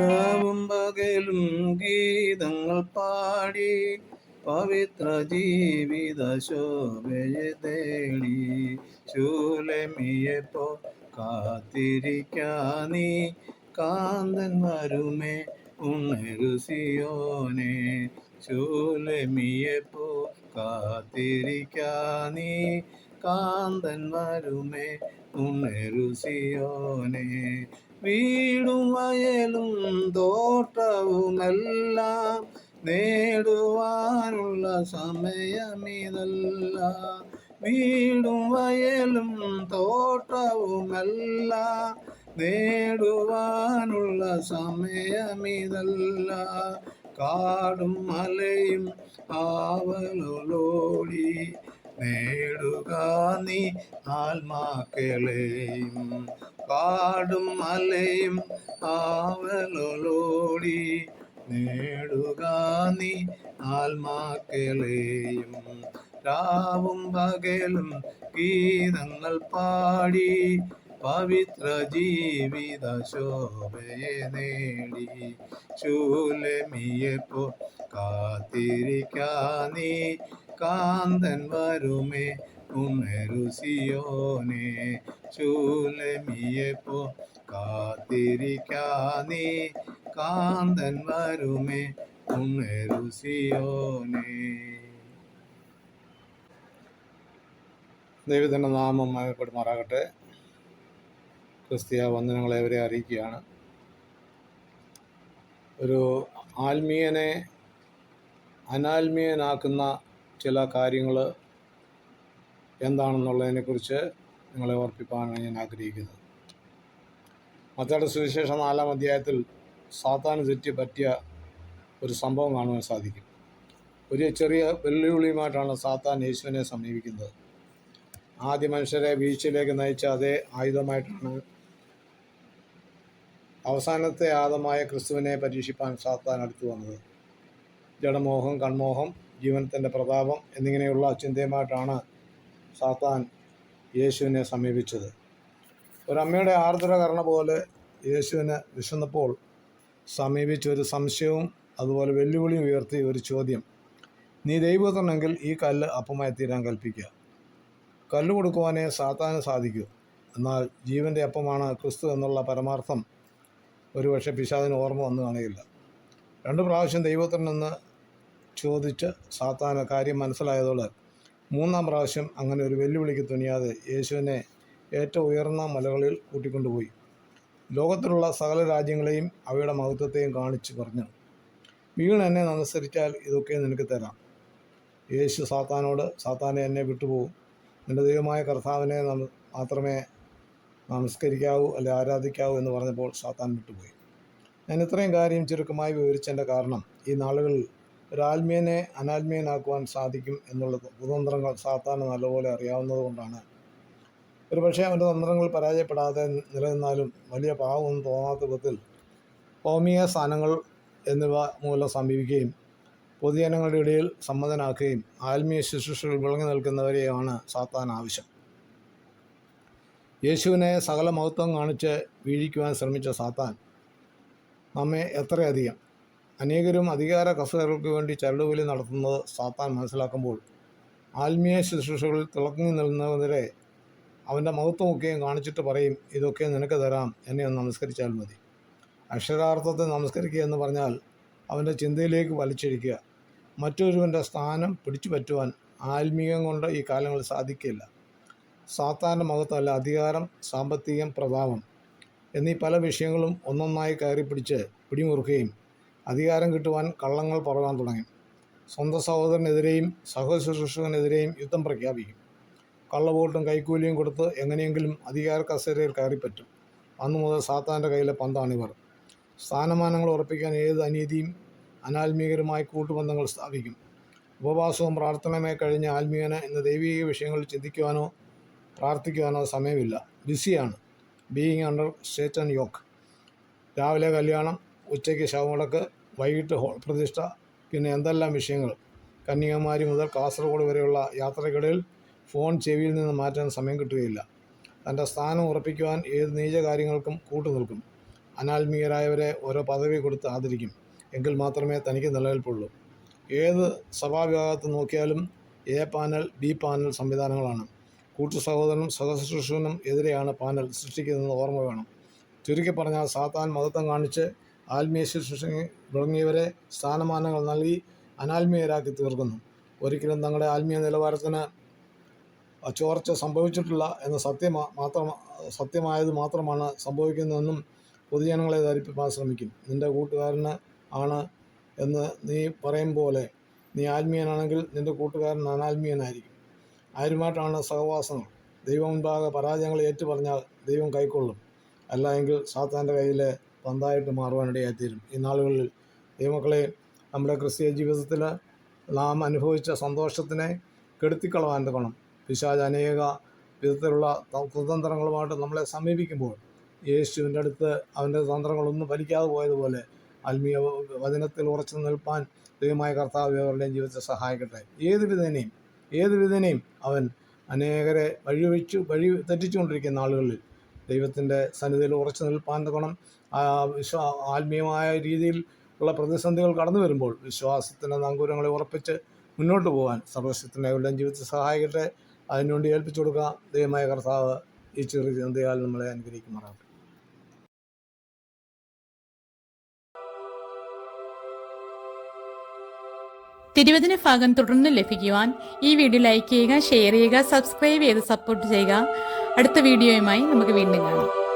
രാവും പകലും ഗീതങ്ങൾ പാടി പവിത്ര ജീവിത ശോഭയെ തേടി ശൂലമിയപ്പോ കാത്തിരിക്കാനീ കാന്തൻ വരുമേ ഉണരുസിയോനെ ശൂലമിയപ്പോ കാത്തിരിക്കാനീ കാന്തൻ വരുമേ ഉണരുസിയോനെ വീടും വയലും തോട്ടവുമെല്ലാം നേടുവാനുള്ള സമയമിതല്ല വീടും വയലും തോട്ടവുമെല്ലാം നേടുവാനുള്ള സമയമിതല്ല കാടും മലയും ആവലോടി നേടുക നീ ആത്മാക്കളെയും പാടും മലയും ആവലോടി നേടുക നീ ആത്മാക്കളെയും രാവും പകലും ഗീതങ്ങൾ പാടി. പവിത്ര ജീവിത ശോഭയെ നേടി. ശൂലമിയപ്പോ കാത്തിരിക്കാനീ കാന്തൻ വരുമേ ഉണരുസിയോനെ ചൂലമിയപ്പോ കാത്തിരിക്കാനീ കാന്തൻ വരുമേ ഉണരുസിയോനെ ദൈവത്തിന്റെ നാമം മയപ്പെടുമാറാകട്ടെ. ക്രിസ്തീയ വന്ദനങ്ങളെ അവരെ അറിയിക്കുകയാണ്. ഒരു ആത്മീയനെ അനാത്മീയനാക്കുന്ന ചില കാര്യങ്ങൾ എന്താണെന്നുള്ളതിനെക്കുറിച്ച് നിങ്ങളെ ഓർപ്പിക്കാനാണ് ഞാൻ ആഗ്രഹിക്കുന്നത് മത്തയുടെ സുവിശേഷം നാലാം അധ്യായത്തിൽ സാത്താന് തെറ്റി പറ്റിയ ഒരു സംഭവം കാണുവാൻ സാധിക്കും. ഒരു ചെറിയ വെല്ലുവിളിയുമായിട്ടാണ് സാത്താൻ യേശുവിനെ സമീപിക്കുന്നത്. ആദ്യ മനുഷ്യരെ വീഴ്ചയിലേക്ക് നയിച്ച അതേ ആയുധമായിട്ടാണ് അവസാനത്തെ ആദമായ ക്രിസ്തുവിനെ പരീക്ഷിപ്പാൻ സാത്താൻ അടുത്തു വന്നത്. ജഡമോഹം കൺമോഹം ജീവനത്തിന്റെ പ്രതാപം എന്നിങ്ങനെയുള്ള ചിന്തയുമായിട്ടാണ് സാത്താൻ യേശുവിനെ സമീപിച്ചത്. ഒരമ്മയുടെ ആർദ്ര കരണ പോലെ യേശുവിനെ വിശന്നപ്പോൾ സമീപിച്ച ഒരു സംശയവും അതുപോലെ വെല്ലുവിളിയും ഉയർത്തി ഒരു ചോദ്യം. നീ ദൈവത്തിനെങ്കിൽ ഈ കല്ല് അപ്പമായി തീരാൻ കൽപ്പിക്കുക. കല്ല് കൊടുക്കുവാനേ സാത്താന് സാധിക്കൂ. എന്നാൽ ജീവന്റെ അപ്പമാണ് ക്രിസ്തു എന്നുള്ള പരമാർത്ഥം ഒരുപക്ഷെ പിശാദിന് ഓർമ്മ വന്നു കാണുകയില്ല. രണ്ട് പ്രാവശ്യം ദൈവത്തിൽ നിന്ന് ചോദിച്ച് സാത്താന് കാര്യം മനസ്സിലായതോടെ മൂന്നാം പ്രാവശ്യം അങ്ങനെ ഒരു വെല്ലുവിളിക്ക് തുനിയാതെ യേശുവിനെ ഏറ്റവും ഉയർന്ന മലകളിൽ കൂട്ടിക്കൊണ്ടുപോയി. ലോകത്തിലുള്ള സകല രാജ്യങ്ങളെയും അവയുടെ മഹത്വത്തെയും കാണിച്ചു പറഞ്ഞു. വീണ് എന്നെ നമസ്കരിച്ചാൽ ഇതൊക്കെ നിനക്ക് തരാം. യേശു സാത്താനോട് സാത്താനെ എന്നെ വിട്ടുപോകും. നിന്റെ ദൈവമായ കർത്താവിനെ മാത്രമേ നമസ്കരിക്കാവൂ അല്ലെ ആരാധിക്കാവൂ എന്ന് പറഞ്ഞപ്പോൾ സാത്താൻ വിട്ടുപോയി. ഞാൻ ഇത്രയും കാര്യം ചുരുക്കമായി വിവരിച്ചതിന്റെ കാരണം ഈ നാളുകളിൽ ഒരു ആത്മീയനെ അനാത്മീയനാക്കുവാൻ സാധിക്കും എന്നുള്ള കുതന്ത്രങ്ങൾ സാത്താന് നല്ലപോലെ അറിയാവുന്നത് കൊണ്ടാണ്. ഒരു പക്ഷേ അവന്റെ തന്ത്രങ്ങൾ പരാജയപ്പെടാതെ നിലനിന്നാലും വലിയ പാവമൊന്നും തോന്നാത്ത വിധത്തിൽ ഭൗമിക സ്ഥാനങ്ങൾ എന്നിവ മൂലം സമീപിക്കുകയും പൊതുജനങ്ങളുടെ ഇടയിൽ സമ്മതനാക്കുകയും ആത്മീയ ശുശ്രൂഷകൾ വിളങ്ങി നിൽക്കുന്നവരെയാണ് സാത്താൻ ആവശ്യം. യേശുവിനെ സകല മഹത്വം കാണിച്ച് വീഴിക്കുവാൻ ശ്രമിച്ച സാത്താൻ നമ്മെ എത്രയധികം അനേകരും അധികാര കസേരകൾക്ക് വേണ്ടി ചരടുവലി നടത്തുന്നത് സാത്താൻ മനസ്സിലാക്കുമ്പോൾ ആത്മീയ ശുശ്രൂഷകളിൽ തിളങ്ങി നിൽക്കുന്നവരെ അവന്റെ മഹത്വമൊക്കെയും കാണിച്ചിട്ട് പറയും ഇതൊക്കെ നിനക്ക് തരാം എന്നെ ഒന്ന് നമസ്കരിച്ചാൽ മതി. അക്ഷരാർത്ഥത്തെ നമസ്കരിക്കുക എന്ന് പറഞ്ഞാൽ അവന്റെ ചിന്തയിലേക്ക് വലിച്ചിരിക്കുക മറ്റൊരുവന്റെ സ്ഥാനം പിടിച്ചു പറ്റുവാൻ ആത്മീയം കൊണ്ട് ഈ കാലങ്ങളിൽ സാധിക്കില്ല. സാത്താന്റെ മഹത്വമല്ല അധികാരം സാമ്പത്തികം പ്രഭാവം എന്നീ പല വിഷയങ്ങളും ഒന്നൊന്നായി കയറി പിടിച്ച് പിടിമുറുക്കുകയും അധികാരം കിട്ടുവാൻ കള്ളങ്ങൾ പറയാൻ തുടങ്ങി. സ്വന്തം സഹോദരനെതിരെയും സഹശുശ്രൂഷകനെതിരെയും യുദ്ധം പ്രഖ്യാപിക്കും. കള്ളവോട്ടും കൈക്കൂലിയും കൊടുത്ത് എങ്ങനെയെങ്കിലും അധികാര കസേരയിൽ കയറിപ്പറ്റും അന്നു മുതൽ സാത്താന്റെ കയ്യിലെ പന്താണിവർ സ്ഥാനമാനങ്ങൾ ഉറപ്പിക്കാൻ ഏത് അനീതിയും അനാത്മീകരമായ കൂട്ടുബന്ധങ്ങൾ സ്ഥാപിക്കും. ഉപവാസവും പ്രാർത്ഥനയുമായി കഴിഞ്ഞ ആത്മീയന് ഇന്ന് ദൈവിക വിഷയങ്ങളിൽ ചിന്തിക്കുവാനോ പ്രാർത്ഥിക്കുവാനോ സമയമില്ല. ബിസിയാണ്. Being under state and yoke രാവിലെ കല്യാണം ഉച്ചയ്ക്ക് ശവമടക്ക് വൈകിട്ട് ഹോൾ പ്രതിഷ്ഠ പിന്നെ എന്തെല്ലാം വിഷയങ്ങൾ. കന്യാകുമാരി മുതൽ കാസർഗോഡ് വരെയുള്ള യാത്രക്കിടയിൽ ഫോൺ ചെവിയിൽ നിന്ന് മാറ്റാൻ സമയം കിട്ടുകയില്ല. തന്റെ സ്ഥാനം ഉറപ്പിക്കുവാൻ ഏത് നീച കാര്യങ്ങൾക്കും കൂട്ടുനിൽക്കും. അനാത്മീയരായവരെ ഓരോ പദവി കൊടുത്ത് ആദരിക്കും. എങ്കിൽ മാത്രമേ തനിക്ക് നിലനിൽപ്പുള്ളൂ. ഏത് സഭാവിഭാഗത്ത് നോക്കിയാലും എ പാനൽ ബി പാനൽ സംവിധാനങ്ങളാണ്. കൂട്ടു സഹോദരനും സഹശുശ്രൂഷനും എതിരെയാണ് പാനൽ സൃഷ്ടിക്കുന്നതെന്ന് ഓർമ്മ വേണം. ചുരുക്കി പറഞ്ഞാൽ സാത്താൻ മതത്വം കാണിച്ച് ആത്മീയ ശുശ്രൂഷ തുടങ്ങിയവരെ സ്ഥാനമാനങ്ങൾ നൽകി അനാത്മീയരാക്കി തീർക്കുന്നു. ഒരിക്കലും തങ്ങളുടെ ആത്മീയ നിലവാരത്തിന് ചോർച്ച സംഭവിച്ചിട്ടില്ല എന്ന സത്യം മാത്രം സത്യമായത് മാത്രമാണ് സംഭവിക്കുന്നതെന്നും പൊതുജനങ്ങളെ ധരിപ്പിക്കാൻ ശ്രമിക്കും. നിന്റെ കൂട്ടുകാരന് ആണ് എന്ന് നീ പറയും പോലെ നീ ആത്മീയനാണെങ്കിൽ നിന്റെ കൂട്ടുകാരൻ അനാത്മീയനായിരിക്കും. ആരുമായിട്ടാണ് സഹവാസങ്ങൾ? ദൈവം മുൻപാകെ പരാജയങ്ങൾ ഏറ്റുപറഞ്ഞാൽ ദൈവം കൈക്കൊള്ളും. അല്ല എങ്കിൽ സാത്താന്റെ കയ്യിൽ പന്തായിട്ട് മാറുവാനിടയായിത്തീരും. ഈ നാളുകളിൽ ദൈവമക്കളെ നമ്മുടെ ക്രിസ്തീയ ജീവിതത്തിൽ നാം അനുഭവിച്ച സന്തോഷത്തിനെ കെടുത്തിക്കളവാൻ തക്കണം പിശാജ് അനേക വിധത്തിലുള്ള കുതന്ത്രങ്ങളുമായിട്ട് നമ്മളെ സമീപിക്കുമ്പോൾ യേശുവിന്റെ അടുത്ത് അവന്റെ തന്ത്രങ്ങളൊന്നും ഫലിക്കാതെ പോയതുപോലെ ആത്മീയ വചനത്തിൽ ഉറച്ചു നിൽപ്പാൻ ദൈവമായ കർത്താവ് അവരുടെയും ജീവിതത്തെ സഹായിക്കട്ടെ. ഏത് വിധേനയും ഏത് വിധേനയും അവൻ അനേകരെ വഴിവെച്ചു വഴി തെറ്റിച്ചുകൊണ്ടിരിക്കുന്ന ആളുകളിൽ ദൈവത്തിന്റെ സന്നിധിയിൽ ഉറച്ചു നിൽപ്പാൻ ആ ആത്മീയമായ രീതിയിൽ ഉള്ള പ്രതിസന്ധികൾ കടന്നു വരുമ്പോൾ വിശ്വാസത്തിന്റെ നങ്കൂരങ്ങളെ ഉറപ്പിച്ച് മുന്നോട്ട് പോകാൻ സർവശക്തനെ എല്ലാം ജീവിതത്തെ സഹായിക്കട്ടെ. അതിനുവേണ്ടി ഏൽപ്പിച്ചു കൊടുക്കുക. ദൈവമായ കർത്താവ് ഈ ചെറിയ ചിന്തയാൽ നമ്മളെ അനുഗ്രഹിക്കുമാറാകട്ടെ. തിരുവചന ഭാഗം തുടർന്ന് ലഭിക്കുവാൻ ഈ വീഡിയോ ലൈക്ക് ചെയ്യുക ഷെയർ ചെയ്യുക സബ്സ്ക്രൈബ് ചെയ്ത് സപ്പോർട്ട് ചെയ്യുക. അടുത്ത വീഡിയോയുമായി നമുക്ക് വീണ്ടും കാണാം.